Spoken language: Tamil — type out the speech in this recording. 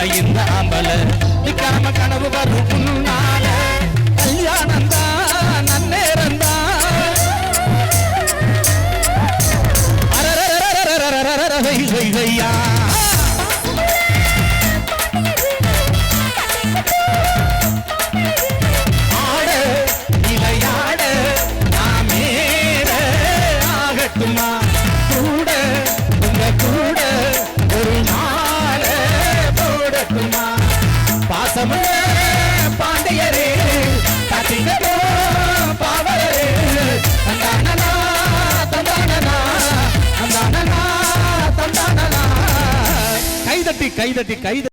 நினைக்காம கனவு வரும் முன்னால கல்யாணம் தான் நன்னேரம் தான். அரரரரரரரரரர, வை, வை, ஆட, விளையாட, நாமேற ஆகட்டுமா? போடட்டுமா? பாசமுள்ள பாண்டியரே கட்டிங்கோ பாவரே தந்தானனா தந்தானனா தந்தானனா தந்தானனா. கைதட்டி கைதட்டி கைதட்டி.